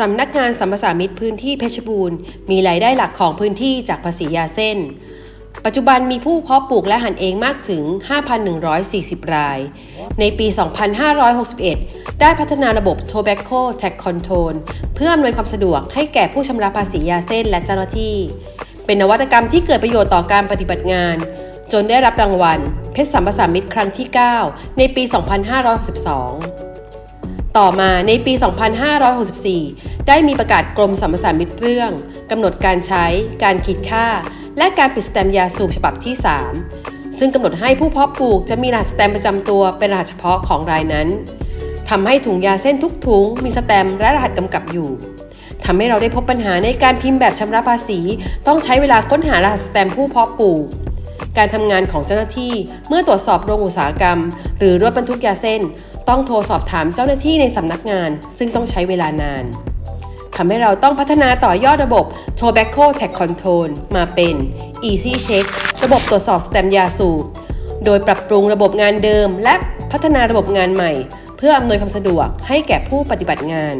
สำนักงานสัมปสามิตพื้นที่เพชรบูรณ์มีรายได้หลักของพื้นที่จากภาษียาเส้น ปัจจุบันมีผู้เพาะปลูกและหั่นเองมากถึง 5,140 ราย ในปี 2561 ได้พัฒนาระบบ Tobacco Tax Control เพื่ออำนวยความสะดวกให้แก่ผู้ชำระภาษียาเส้นและเจ้าหน้าที่ เป็นนวัตกรรมที่เกิดประโยชน์ต่อการปฏิบัติงาน จนได้รับรางวัล เพชรสัมปสามิตครั้งที่ 9 ในปี 2562 ต่อมาในปี 2564 ได้มีประกาศกรมสัมปสามิตเรื่องกำหนดการใช้ การคิดค่า และการปิดสแตมยาสูบฉบับที่ 3 ซึ่งกำหนดให้ผู้เพาะปลูกจะมีรหัสสแตมประจำตัวเป็นรหัสเฉพาะของรายนั้นทำให้ถุงยาเส้นทุกถุงมีสแตมและรหัสกำกับอยู่ทำให้เราได้พบปัญหาในการพิมพ์แบบชำระภาษี ต้องใช้เวลาค้นหารหัสสแตมผู้เพาะปลูก การทำงานของเจ้าหน้าที่เมื่อตรวจสอบโรงอุตสาหกรรม หรือรถบรรทุกยาเส้น ต้องโทรสอบถามเจ้าหน้าที่ในสำนักงาน ซึ่งต้องใช้เวลานานทำให้เราต้องพัฒนาต่อยอดระบบ Tobacco Tax Control มาเป็น Easy Check ระบบตรวจสอบสแตมยาสูบ โดยปรับปรุงระบบงานเดิม และพัฒนาระบบงานใหม่ เพื่ออำนวยความสะดวกให้แก่ผู้ปฏิบัติงาน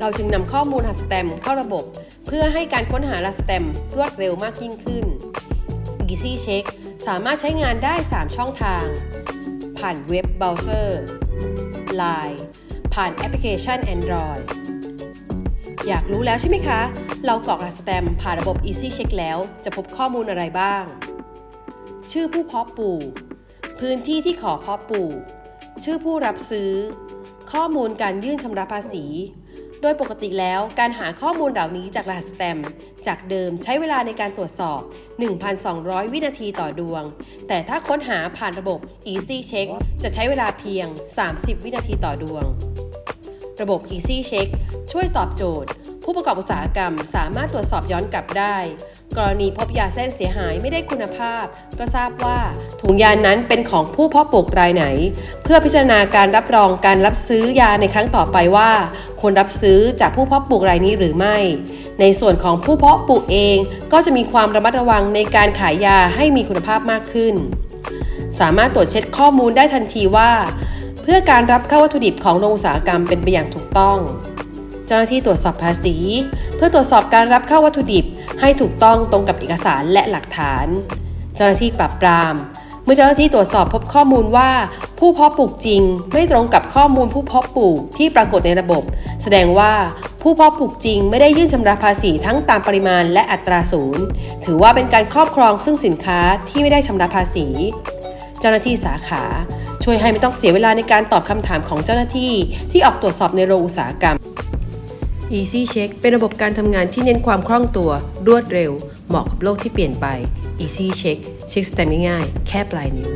เราจึงนำข้อมูลหัสแตมเข้าระบบ เพื่อให้การค้นหารหัสแตมรวดเร็วมากยิ่งขึ้น Easy Check สามารถใช้งานได้ 3 ช่องทาง ผ่านเว็บเบราว์เซอร์ Line ผ่านแอปพลิเคชัน Android อยากรู้แล้วใช่ไหมคะ เรากรอกรหัสแตมผ่านระบบ Easy Check แล้วจะพบข้อมูลอะไรบ้าง ชื่อผู้เพาะปลูก พื้นที่ที่ขอเพาะปลูก ชื่อผู้รับซื้อ ข้อมูลการยื่นชำระภาษี โดยปกติแล้วการหาข้อมูลเหล่านี้จากรหัสแตมจากเดิมใช้เวลาในการตรวจสอบ 1,200 วินาทีต่อดวง แต่ถ้าค้นหาผ่านระบบ Easy Check จะใช้เวลาเพียง 30 วินาทีต่อดวง ระบบ Easy Check ช่วยตอบโจทย์ ผู้ประกอบอุตสาหกรรมสามารถตรวจสอบย้อนกลับได้ กรณีพบยาเส้นเสียหายไม่ได้คุณภาพ ก็ทราบว่าถุงยานั้นเป็นของผู้เพาะปลูกรายไหน เพื่อพิจารณาการรับรองการรับซื้อยาในครั้งต่อไปว่าควรรับซื้อจากผู้เพาะปลูกรายนี้หรือไม่ ในส่วนของผู้เพาะปลูกเองก็จะมีความระมัดระวังในการขายยาให้มีคุณภาพมากขึ้น สามารถตรวจเช็คข้อมูลได้ทันทีว่า เพื่อการรับเข้าวัตถุดิบของโรงอุตสาหกรรมเป็นไปอย่างถูกต้อง เจ้าหน้าที่ตรวจสอบภาษี เพื่อตรวจสอบการรับเข้าวัตถุดิบให้ถูกต้องตรงกับเอกสารและหลักฐาน เจ้าหน้าที่ปราบปราม เมื่อเจ้าหน้าที่ตรวจสอบพบข้อมูลว่า ผู้เพาะปลูกจริง ไม่ตรงกับข้อมูลผู้เพาะปลูกที่ปรากฏในระบบ แสดงว่าผู้เพาะปลูกจริง ไม่ได้ยื่นชำระภาษีทั้งตามปริมาณและอัตราศูนย์ ถือว่าเป็นการครอบครองซึ่งสินค้าที่ไม่ได้ชำระภาษี เจ้าหน้าที่สาขาช่วยให้ไม่ต้องเสียเวลาในการตอบคำถามของเจ้าหน้าที่ที่ออกตรวจสอบในโรงอุตสาหกรรม Easy Check เป็นระบบการทำงานที่เน้นความคล่องตัว รวดเร็ว เหมาะกับโลกที่เปลี่ยนไป Easy Check เช็คสแตมป์ง่ายๆแค่ปลายนิ้ว